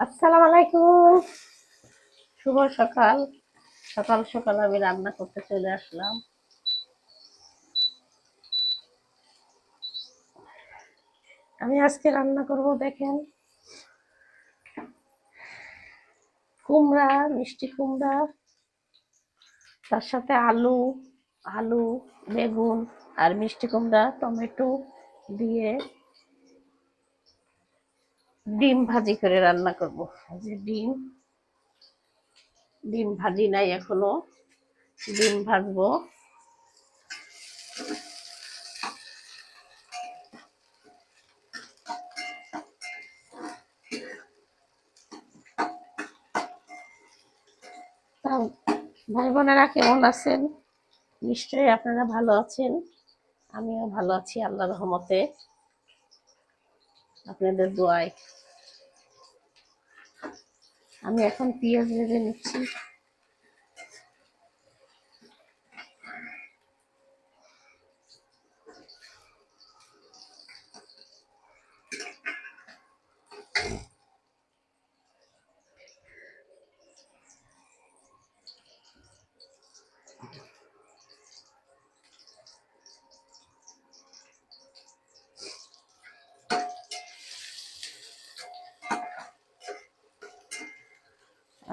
আসসালামু আলাইকুম। শুভ সকাল। সকাল সকাল আমি রান্না করতে চলে আসলাম। আমি আজকে রান্না করব, দেখেন। কুমড়া, মিষ্টি কুমড়া, তার সাথে আলু আলু, বেগুন আর মিষ্টি কুমড়া, টমেটো দিয়ে ডিম ভাজি করে রান্না করব। যে ডিম ডিম ভাজি নাই এখনও। ডিম ভাজবো। ভাই বোনেরা কেমন আছেন? নিশ্চয়ই আপনারা ভালো আছেন। আমিও ভালো আছি আল্লাহ রহমতে। আপনাদের দোয়ায়। আমি এখন পেঁয়াজ ভেজে নিচ্ছি।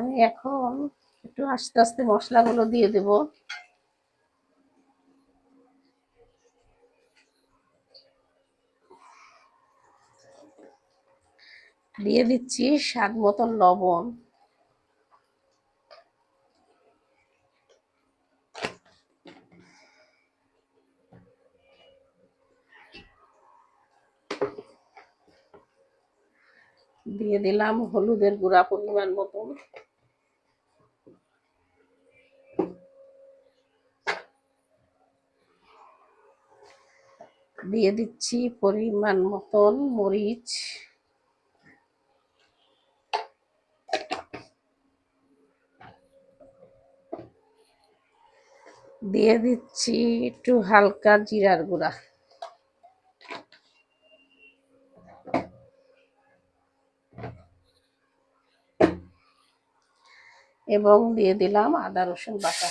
আমি এখন একটু আস্তে আস্তে মশলাগুলো দিয়ে দেব। দিয়ে দিচ্ছি স্বাদ মতন লবণ। দিয়ে দিলাম হলুদের গুঁড়া পরিমাণ মতন। দিয়ে দিচ্ছি পরিমাণ মতন মরিচ। দিয়ে দিচ্ছি একটু হালকা জিরার গুঁড়া। এবং দিয়ে দিলাম আদা রসুন বাটা।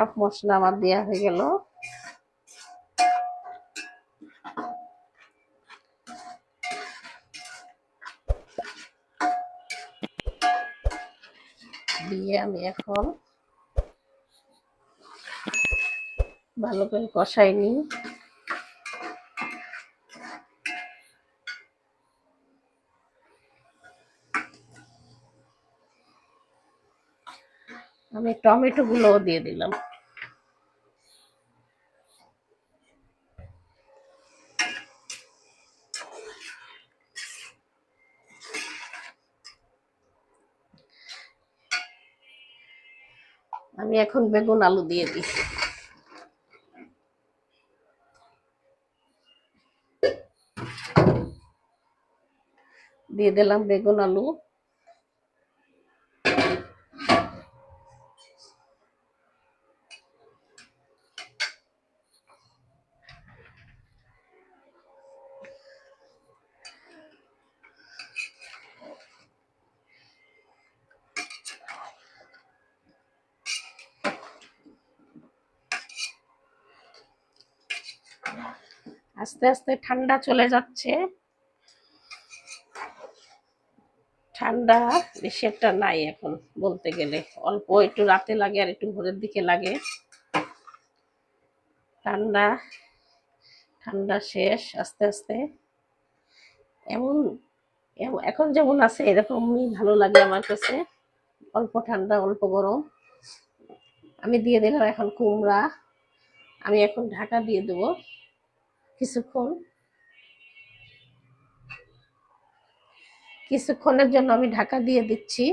সব মশলা আমার দেওয়া হয়ে গেল। দিয়ে আমি এখন ভালো করে কষাই নিই। আমি টমেটো গুলোও দিয়ে দিলাম। আমি এখন বেগুন আলু দিয়ে দিই দিয়ে দিলাম বেগুন আলু। আস্তে আস্তে ঠান্ডা চলে যাচ্ছে। ঠান্ডা বেশি একটা নাই এখন বলতে গেলে। অল্প একটু রাতে লাগে আর একটু ভোরের দিকে লাগে। ঠান্ডা ঠান্ডা শেষ আস্তে আস্তে। এমন, এম- এখন যেমন আছে এরকমই ভালো লাগে আমার কাছে। অল্প ঠান্ডা, অল্প গরম। আমি দিয়ে দিলাম এখন কুমড়া। আমি এখন ঢাকা দিয়ে দেবো। কিছুক্ষণ। কিছুক্ষণের জন্য আমি ঢাকা দিয়ে দিচ্ছি।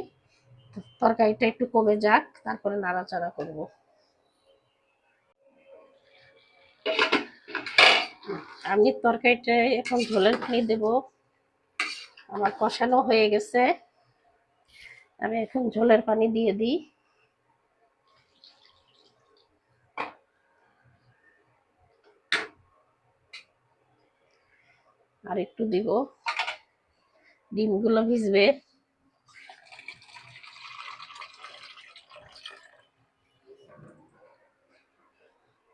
তরকারিটা একটু কমে যাক, তারপরে নাড়াচাড়া করব। আমি তরকারিটা এখন ঝোলের পানি দেব। আমার কষানো হয়ে গেছে। আমি এখন ঝোলের পানি দিয়ে দিই। আর একটু দিব। ডিমগুলো ভিজবে।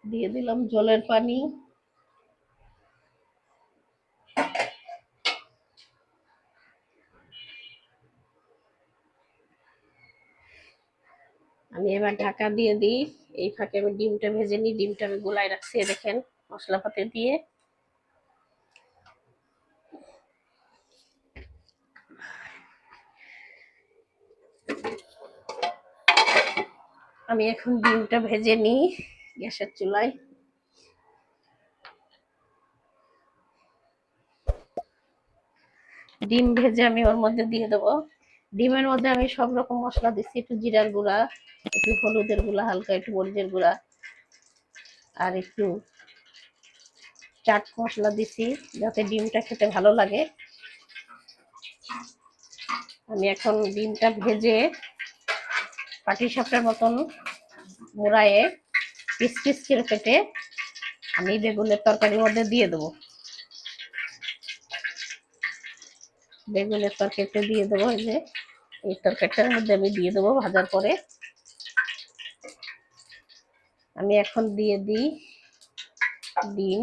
দিয়ে দিলাম জলের পানি। আমি এবার ঢাকা দিয়ে দিই। এই ফাঁকে আমি ডিমটা ভেজে নিই। ডিমটা আমি গোলায় রাখছি দেখেন, মশলাপাতি দিয়ে। আমি এখন ডিমটা ভেজে নিই গ্যাসের চুলায়। ডিম ভেজে আমি ওর মধ্যে দিয়ে দেবো। ডিমের মধ্যে আমি সব রকম মশলা দিচ্ছি, একটু জিরার গুঁড়া, একটু হলুদের গুঁড়া, হালকা একটু মরিচের গুঁড়া, আর একটু চাট মশলা দিছি যাতে ডিমটা খেতে ভালো লাগে। আমি এখন ডিমটা ভেজে পাটি সাপটার মতন মোড়ায়ে পিস পিস করে কেটে আমি বেগুনের তরকারির মধ্যে দিয়ে দেবো। বেগুনের তরকারিতে দিয়ে দেবো এই যে, এই তরকারিটার মধ্যে আমি দিয়ে দেবো ভাজার পরে। আমি এখন দিয়ে দিই ডিম।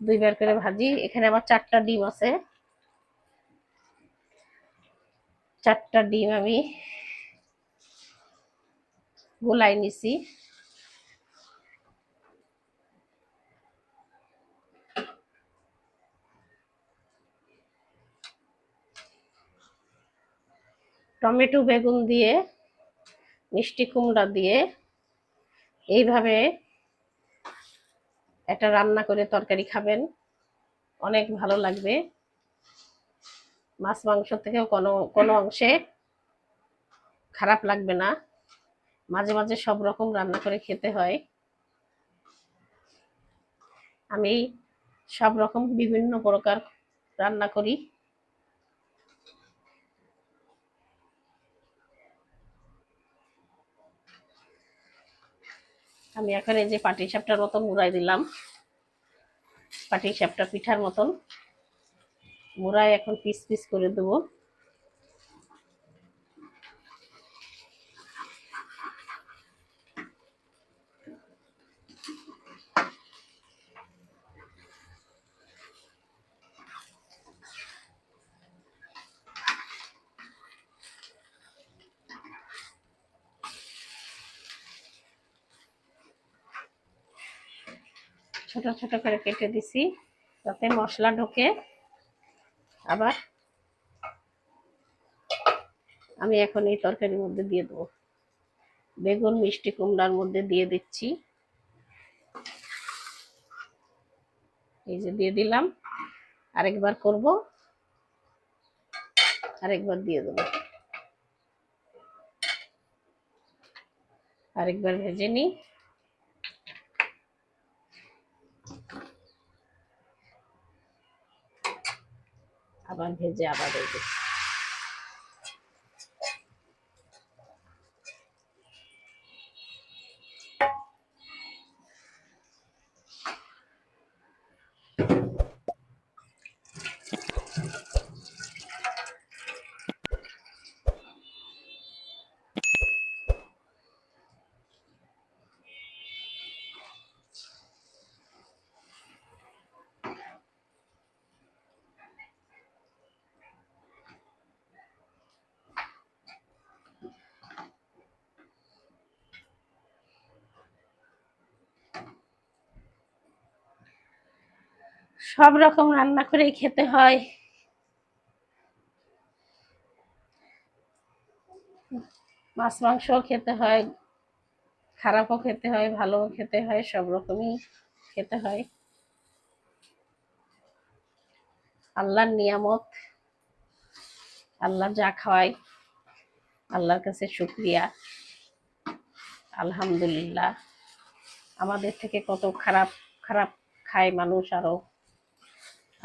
দুইবার করে ভাজি। এখানে আমার চারটা ডিম আছে। চারটা ডিম আমি গোলাই নিছি। টমেটো বেগুন দিয়ে, মিষ্টি কুমড়া দিয়ে এইভাবে একটা রান্না করে তরকারি খাবেন। অনেক ভালো লাগবে। মাছ মাংস থেকেও কোনো কোনো অংশে খারাপ লাগবে না। মাঝে মাঝে সব রকম রান্না করে খেতে হয়। আমি সব রকম বিভিন্ন প্রকার রান্না করি। আমি এখন এই যে পাটি সাপটার মতন মুড়াই দিলাম। পাটি সাপটা পিঠার মতন। মুড়াই এখন পিস পিস করে দেবো। ছোট ছোট করে কেটে দিছি যাতে মশলা ঢোকে। আবার আমি এখন এই তরকারির মধ্যে দিয়ে দেবো। বেগুন, মিষ্টি, কুমড়ার মধ্যে দিয়ে দিচ্ছি। এই যে দিয়ে দিলাম। আরেকবার করব। আরেকবার দিয়ে দেবো। আরেকবার ভেজে নিই। আবার ভেজে আবার এই সব রকম রান্না করেই খেতে হয়। মাছ মাংস খেতে হয়, খারাপও খেতে হয়, ভালোও খেতে হয়, সব রকমই খেতে হয়। আল্লাহর নিয়ামত, আল্লাহ যা খাওয়ায়, আল্লাহর কাছে শুক্রিয়া। আলহামদুলিল্লাহ। আমাদের থেকে কত খারাপ খারাপ খায় মানুষ আরও।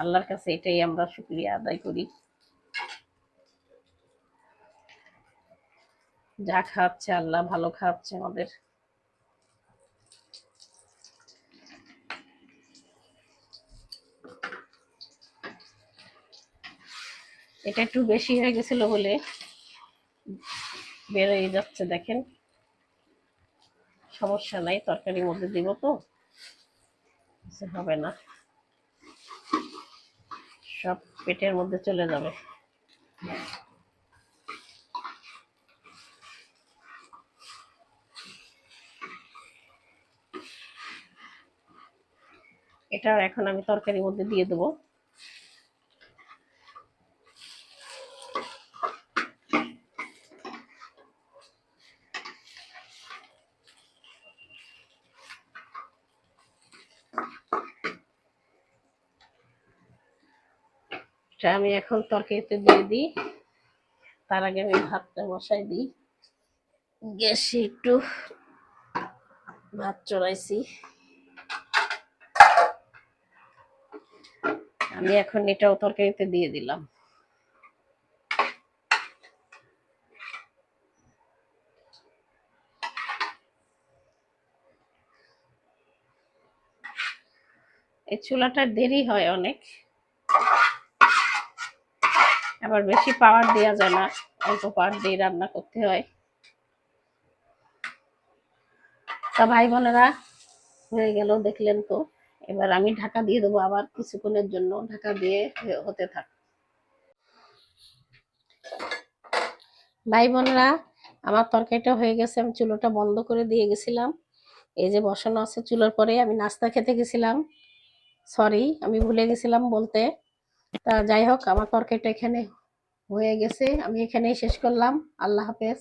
আল্লাহর কাছে এটাই আমরা শুক্রিয়া আদায় করি। যা খাওয়াচ্ছে আল্লাহ ভালো খাওয়াচ্ছে আমাদের। এটা একটু বেশি হয়ে গেছিল বলে বেরোয় যাচ্ছে, দেখেন। সমস্যা নাই, তরকারির মধ্যে দিব তো। আচ্ছা, হবে না। সব পেটের মধ্যে চলে যাবে। এটা এখন আমি তরকারির মধ্যে দিয়ে দেবো। এটা আমি এখন তরকারিতে দিয়ে দিই। তার আগে আমি ভাতটা বসাই দিই। গ্যাসে একটু ভাত চড়াইছি। আমি এখন এটাও তরকারিতে দিয়ে দিলাম। এই চুলাটা দেরি হয় অনেক। আবার বেশি পাওয়ার দেওয়া যায় না, অল্প পাওয়ার দিয়ে রান্না করতে হয়। তা ভাই বোনেরা, হয়ে গেল, দেখলেন তো। এবার আমি ঢাকা দিয়ে দেবো আবার কিছুক্ষণের জন্য, ঢাকা দিয়ে হতে থাক। ভাই বোনেরা, আমার তরকারিটা হয়ে গেছে, আমি চুলোটা বন্ধ করে দিয়ে গেছিলাম। এই যে বসানো আছে চুলোর পরে, আমি নাস্তা খেতে গেছিলাম। সরি আমি ভুলে গেছিলাম বলতে। তা যাই হোক আমার তরকারিটা এখানে হয়ে গেছে। আমি এখানেই শেষ করলাম। আল্লাহ হাফেজ।